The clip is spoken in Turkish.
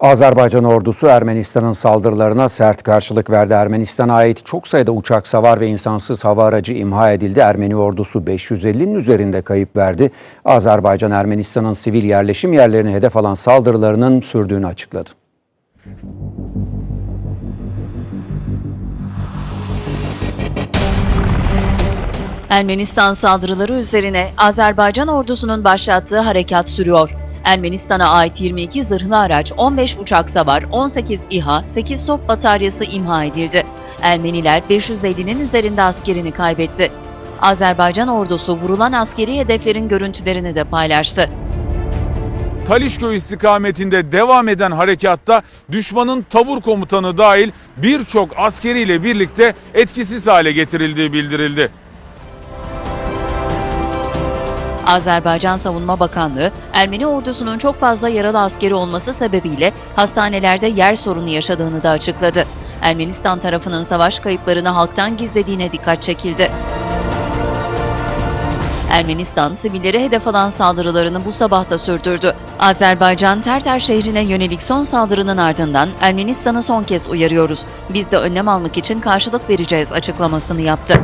Azerbaycan ordusu Ermenistan'ın saldırılarına sert karşılık verdi. Ermenistan'a ait çok sayıda uçak, savar ve insansız hava aracı imha edildi. Ermeni ordusu 550'nin üzerinde kayıp verdi. Azerbaycan Ermenistan'ın sivil yerleşim yerlerine hedef alan saldırılarının sürdüğünü açıkladı. Ermenistan saldırıları üzerine Azerbaycan ordusunun başlattığı harekat sürüyor. Ermenistan'a ait 22 zırhlı araç, 15 uçak savar, 18 İHA, 8 top bataryası imha edildi. Ermeniler 550'nin üzerinde askerini kaybetti. Azerbaycan ordusu vurulan askeri hedeflerin görüntülerini de paylaştı. Talişköy istikametinde devam eden harekatta düşmanın tabur komutanı dahil birçok askeriyle birlikte etkisiz hale getirildiği bildirildi. Azerbaycan Savunma Bakanlığı, Ermeni ordusunun çok fazla yaralı askeri olması sebebiyle hastanelerde yer sorunu yaşadığını da açıkladı. Ermenistan tarafının savaş kayıplarını halktan gizlediğine dikkat çekildi. Ermenistan, sivilleri hedef alan saldırılarını bu sabah da sürdürdü. Azerbaycan, Terter şehrine yönelik son saldırının ardından Ermenistan'ı son kez uyarıyoruz. Biz de önlem almak için karşılık vereceğiz açıklamasını yaptı.